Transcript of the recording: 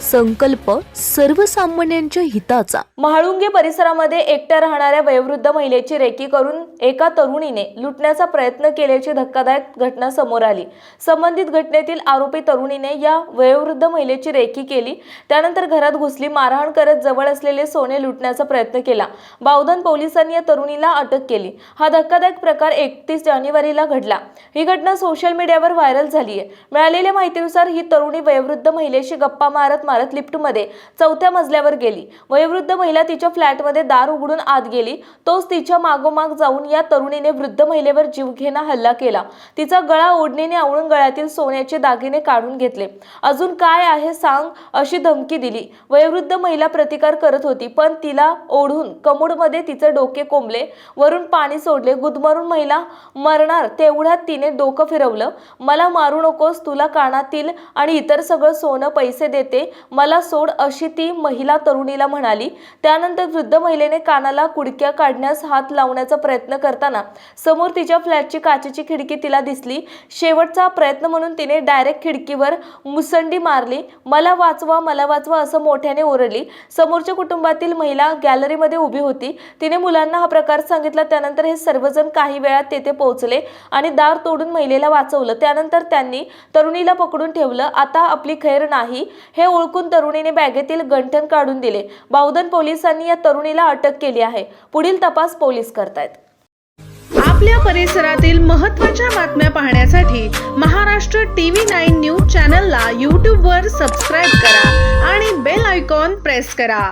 संकल्प सर्वसामान्यांच्या हिताचा. म्हाळुंगे परिसरामध्ये एकट्या राहणाऱ्या वयोवृद्ध महिलेची रेकी करून एका तरुणीने लुटण्याचा प्रयत्न केल्याची धक्कादायक घटना समोर आली. संबंधित घटनेतील आरोपी तरुणीने या वयोवृद्ध महिलेची रेकी केली. त्यानंतर घरात घुसली मारहाण करत जवळ असलेले सोने लुटण्याचा प्रयत्न केला. बावधन पोलिसांनी या तरुणीला अटक केली. हा धक्कादायक प्रकार एकतीस जानेवारीला घडला. ही घटना सोशल मीडियावर व्हायरल झाली आहे मिळालेल्या माहितीनुसार ही तरुणी वयोवृद्ध महिलेशी गप्पा मारत मारत लिफ्टमध्ये चौथ्या मजल्यावर गेली. वयोवृद्ध महिला तिच्या फ्लॅटमध्ये दार उघडून आत गेली. तोच तिच्या मागोमाग जाऊन या तरुणीने वृद्ध महिलेवर जीवघेणा हल्ला केला. तिचा गळा ओढणीने आवळून गळ्यातील सोन्याचे दागिने काढून घेतले. अजून काय आहे सांग अशी धमकी दिली. वयोवृद्ध महिला प्रतिकार करत होती पण तिला ओढून कमोडमध्ये तिचे डोके कोंबले. वरून पाणी सोडले. गुदमरून महिला मरणार. तेवढ्यात तिने डोकं फिरवलं. मला मारू नकोस तुला कानातील आणि इतर सगळं सोनं पैसे देते. मला सोड अशी ती महिला तरुणीला म्हणाली. त्यानंतर वृद्ध महिलेने कानाला कुडक्या काढण्यास हात लावण्याचा प्रयत्न करताना समोर तिच्या फ्लॅटची काचेची खिडकी तिला दिसली. शेवटचा प्रयत्न म्हणून तिने डायरेक्ट खिडकीवर मुसंडी मारली. मला वाचवा मला वाचवा असं मोठ्याने ओरडली. समोरच्या कुटुंबातील महिला गॅलरीमध्ये उभी होती. तिने मुलांना हा प्रकार सांगितला. त्यानंतर हे सर्वजण काही वेळात तेथे पोहोचले आणि दार तोडून महिलेला वाचवलं. त्यानंतर त्यांनी तरुणीला पकडून ठेवलं. आता आपली खैर नाही. हे ओळख ओळखून तरुणीने बॅगेतील गंठण काढून दिले. बावधन पोलिसांनी या तरुणीला अटक केली आहे. पुढील तपास पोलीस करतायत. आपल्या परिसरातील महत्त्वाच्या बातम्या पाहण्यासाठी महाराष्ट्र टीव्ही नाईन न्यूज चॅनलला यूट्यूबवर सबस्क्राईब करा आणि बेल आयकॉन प्रेस करा.